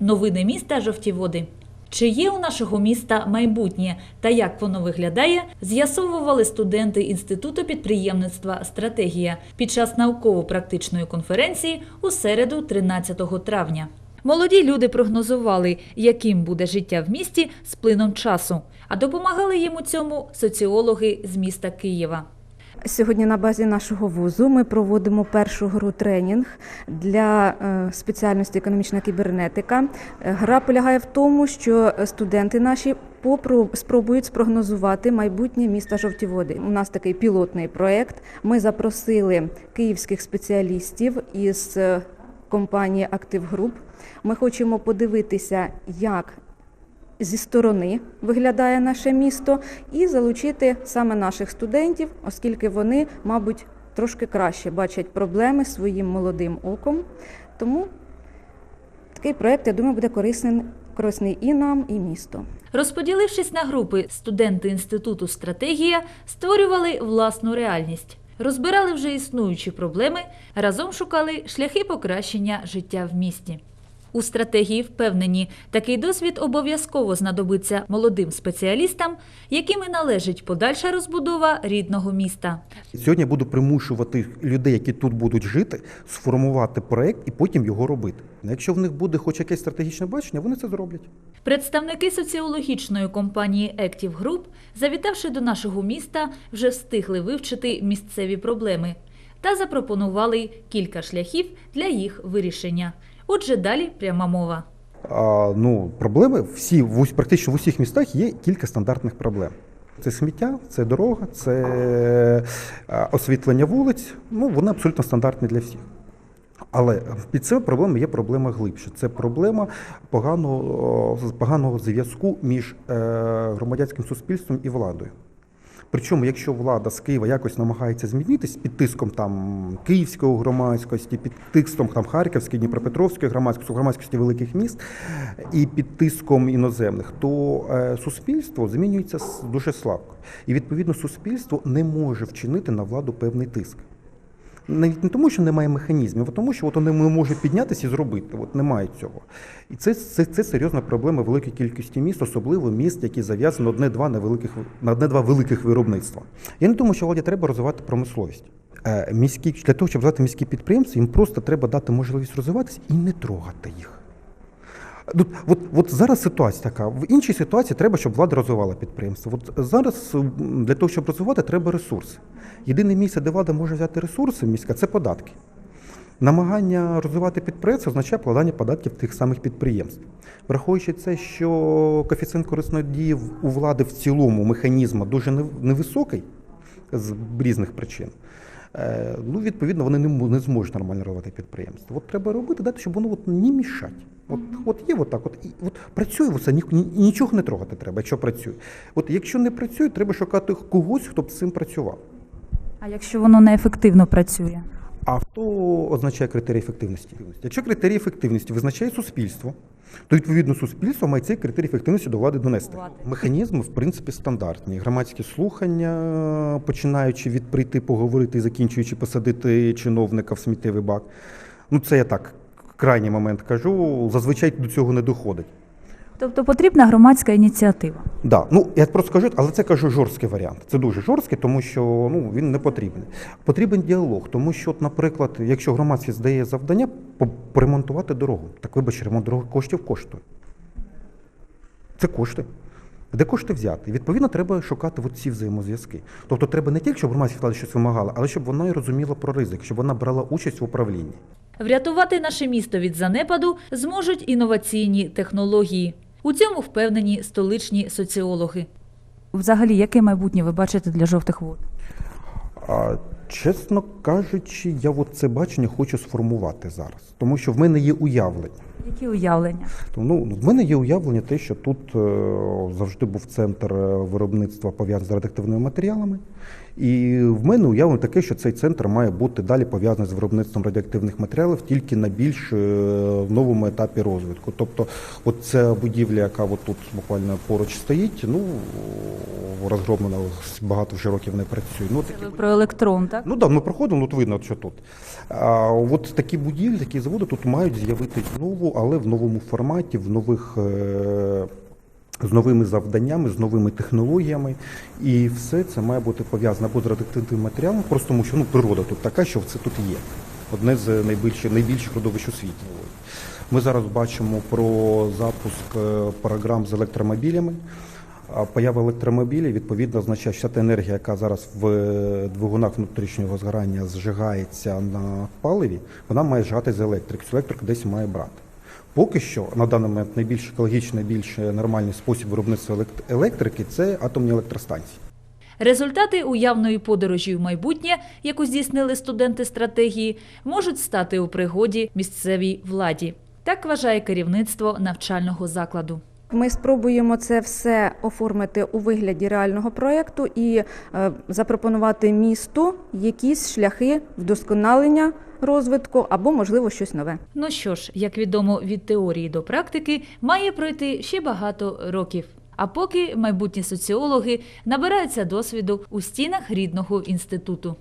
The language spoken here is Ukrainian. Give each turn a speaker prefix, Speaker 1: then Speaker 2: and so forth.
Speaker 1: Новини міста жовті води. Чи є у нашого міста майбутнє та як воно виглядає, з'ясовували студенти Інституту підприємництва Стратегія під час науково-практичної конференції у середу, 13 травня. Молоді люди прогнозували, яким буде життя в місті з плином часу, а допомагали їм у цьому соціологи з міста Києва.
Speaker 2: Сьогодні на базі нашого вузу ми проводимо першу гру тренінг для е, спеціальності економічна кібернетика. Е, Гра полягає в тому, що студенти наші спробують спрогнозувати майбутнє міста Жовті Води. У нас такий пілотний проєкт. Ми запросили київських спеціалістів із е, компанії Актив Груп. Ми хочемо подивитися, як зі сторони виглядає наше місто, і залучити саме наших студентів, оскільки вони, мабуть, трошки краще бачать проблеми своїм молодим оком. Тому такий проєкт, я думаю, буде корисний, корисний і нам, і місту.
Speaker 1: Розподілившись на групи, студенти інституту стратегія створювали власну реальність, розбирали вже існуючі проблеми, разом шукали шляхи покращення життя в місті. У стратегії впевнені, такий досвід обов'язково знадобиться молодим спеціалістам, якими належить подальша розбудова рідного міста.
Speaker 3: Сьогодні буду примушувати людей, які тут будуть жити, сформувати проект і потім його робити. Якщо в них буде хоч якесь стратегічне бачення, вони це зроблять.
Speaker 1: Представники соціологічної компанії Active Group, завітавши до нашого міста, вже встигли вивчити місцеві проблеми та запропонували кілька шляхів для їх вирішення. Отже, далі пряма мова.
Speaker 3: А, ну, проблеми всі практично в усіх містах є кілька стандартних проблем. Це сміття, це дорога, це е, освітлення вулиць. Ну, вони абсолютно стандартні для всіх. Але під цими проблемами є проблема глибше. Це проблема поганого, поганого зв'язку між е, громадянським суспільством і владою. Причому, якщо влада з Києва якось намагається змінитись під тиском там київської громадськості, під тиском там Харківської, Дніпропетровської громадськості, громадськості великих міст і під тиском іноземних, то е, суспільство змінюється дуже слабко. І відповідно суспільство не може вчинити на владу певний тиск. Навіть не тому, що немає механізмів, а тому, що от вони не можуть піднятися і зробити. От немає цього. І це, це, це серйозна проблема великої кількості міст, особливо міст, які зав'язані одне-два невеликих на одне-два великих виробництва. Я не думаю, що владі треба розвивати промисловість. Е, Міські для того, щоб розвивати міські підприємства, їм просто треба дати можливість розвиватися і не трогати їх. Тут, от, от зараз ситуація така. В іншій ситуації треба, щоб влада розвивала підприємство. От зараз для того, щоб розвивати, треба ресурси. Єдине місце, де влада може взяти ресурси міська, це податки. Намагання розвивати підприємство означає вкладання податків тих самих підприємств. Враховуючи це, що коефіцієнт корисної дії у влади в цілому механізму дуже невисокий з різних причин. Е, Ну, відповідно, вони не, не зможуть нормально розвивати підприємство. От треба робити, дати, щоб воно от не мішать. От, от є от от, і, от працює все, ні, ні- нічого не трогати треба, якщо працює. От якщо не працює, треба шукати когось, хто б з цим працював.
Speaker 4: А якщо воно неефективно працює?
Speaker 3: А хто означає критерії ефективності? Якщо критерії ефективності визначає суспільство, то відповідно суспільство має цей критерій ефективності до влади донести.
Speaker 4: Влади.
Speaker 3: Механізми, в принципі, стандартні. Громадські слухання, починаючи від прийти поговорити і закінчуючи посадити чиновника в сміттєвий бак. Ну, це я так крайній момент кажу. Зазвичай до цього не доходить.
Speaker 4: Тобто потрібна громадська ініціатива.
Speaker 3: Да, ну я просто кажу, але це кажу жорсткий варіант. Це дуже жорсткий, тому що ну він не потрібен. Потрібен діалог, тому що, от, наприклад, якщо громадськість здає завдання поремонтувати дорогу, так вибач, ремонт дороги коштів коштує. Це кошти. Де кошти взяти? Відповідно, треба шукати от ці взаємозв'язки. Тобто треба не тільки, щоб громадськість влада щось вимагала, але щоб вона і розуміла про ризик, щоб вона брала участь в управлінні.
Speaker 1: Врятувати наше місто від занепаду зможуть інноваційні технології. У цьому впевнені столичні соціологи.
Speaker 4: Взагалі, яке майбутнє ви бачите для жовтих вод?
Speaker 3: Чесно кажучи, я от це бачення хочу сформувати зараз, тому що в мене є уявлення.
Speaker 4: Які уявлення?
Speaker 3: Ну, в мене є уявлення те, що тут е, завжди був центр е, виробництва пов'язаний з радіоактивними матеріалами. І в мене уявлення таке, що цей центр має бути далі пов'язаний з виробництвом радіоактивних матеріалів тільки на більш е, новому етапі розвитку. Тобто, от ця будівля, яка от тут буквально поруч стоїть, ну розгромлена багато вже років не працює. Ну, такі
Speaker 4: Ви про електрон, так?
Speaker 3: Ну так, ми проходимо, от видно, що тут. А, от такі будівлі, такі заводи тут мають з'явитися. Ну школу, але в новому форматі, в нових. е, З новими завданнями, з новими технологіями, і все це має бути пов'язано або з радіоактивним матеріалом, просто тому що ну, природа тут така, що це тут є. Одне з найбільших, найбільших родовищ у світі. Ми зараз бачимо про запуск е, програм з електромобілями. Поява електромобілів відповідно означає, що та енергія, яка зараз в е, двигунах внутрішнього згорання зжигається на паливі, вона має зжигати з електрики. Цю електрику десь має брати. Поки що на даний момент найбільш екологічний, найбільш нормальний спосіб виробництва електрики це атомні електростанції.
Speaker 1: Результати уявної подорожі в майбутнє, яку здійснили студенти стратегії, можуть стати у пригоді місцевій владі. Так вважає керівництво навчального закладу.
Speaker 2: Ми спробуємо це все оформити у вигляді реального проєкту і е, запропонувати місту якісь шляхи вдосконалення розвитку або, можливо, щось нове.
Speaker 1: Ну що ж, як відомо, від теорії до практики має пройти ще багато років. А поки майбутні соціологи набираються досвіду у стінах рідного інституту.